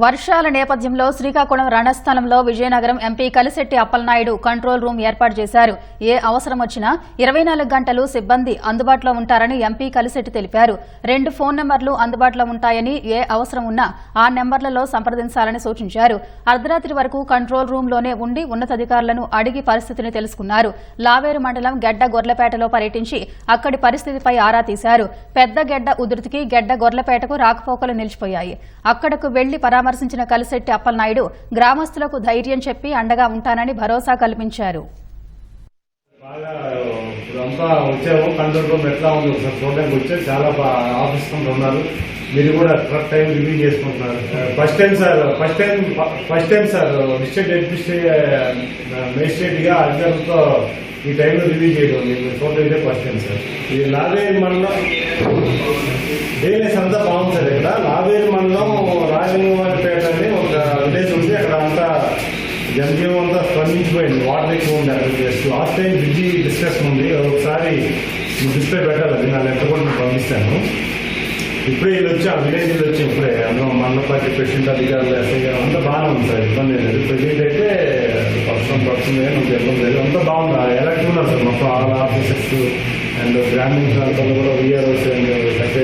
వర్షాల నేపథ్యంలో Srikakulam రణస్థలంలో Vizianagaram MP Kalisetti Appalanaidu control room ఏర్పాటు చేశారు. ఏ అవసరం వచ్చినా ఇరవై నాలుగు గంటలు సిబ్బంది అందుబాటులో ఉంటారని ఎంపీ కలిశెట్టి తెలిపారు. రెండు ఫోన్ నెంబర్లు అందుబాటులో ఉంటాయని ఏ అవసరం ఉన్నా ఆ నెంబర్లలో సంప్రదించాలని సూచించారు. అర్ధరాత్రి వరకు కంట్రోల్ రూంలోనే ఉండి ఉన్నతాధికారులను అడిగి పరిస్థితిని తెలుసుకున్నారు. లావేరు మండలం గెడ్డ గొర్లపేటలో పర్యటించి అక్కడి పరిస్థితిపై ఆరా తీశారు. పెద్ద గెడ్డ ఉధృతికి గెడ్డ గొర్లపేటకు రాకపోకలు నిలిచిపోయాయి. అక్కడకు వెళ్ళి పరామర్శించిన కలిశెట్టి అప్పలనాయుడు గ్రామస్తులకు ధైర్యం చెప్పి అండగా ఉంటానని భరోసా కల్పించారు. అంతా వచ్చాము. కంట్రోల్ రూమ్ ఎట్లా ఉంది ఒకసారి చూడడానికి వచ్చే. చాలా ఆఫీస్ కొంత ఉన్నారు. మీరు కూడా కరెక్ట్ టైం రివ్యూ చేసుకుంటున్నారు. First time sir first time first time sir district administrate మేజిస్ట్రేట్గా అధికారులతో ఈ టైంలో రివ్యూ చేయడం. మీరు చూడలేదే ఫస్ట్ టైం సార్ ఇది లావేరి మండలం డైలీస్ అంతా బాగుంది సార్ ఇక్కడ. లావేరి మండలం రాజమోహన్పేట అని ఒక విలేజ్ ఉంది అక్కడ అంతా జనజీవం అంతా స్పందించిపోయింది వాటర్ ఎక్కువ ఉంది అక్కడ just last time busy discussion ఉంది. ఒకసారి డిస్ప్లే పెట్టాలి. అది నా లెక్క కూడా నేను పంపిస్తాను. ఇప్పుడే వీళ్ళు వచ్చి విలేజ్ వచ్చి ఇప్పుడే అందులో మండల పార్టీ ప్రెసిడెంట్ అధికారులు ఎస్ఐ గారు అంతా బాగానే ఉంది సార్. ఇబ్బంది లేదు. ప్రెసిడెంట్ అయితే పర్సన్ పర్సన్ మనకు ఇబ్బంది లేదు. అంతా బాగుంది. ఎలక్ట్ ఉన్నారు సార్ మొత్తం ఆల్ ఆఫీసర్స్ అండ్ గ్రామీణ ప్రాంతాల్లో కూడా విఆర్ఓస్ అండ్ సెక్రటరీ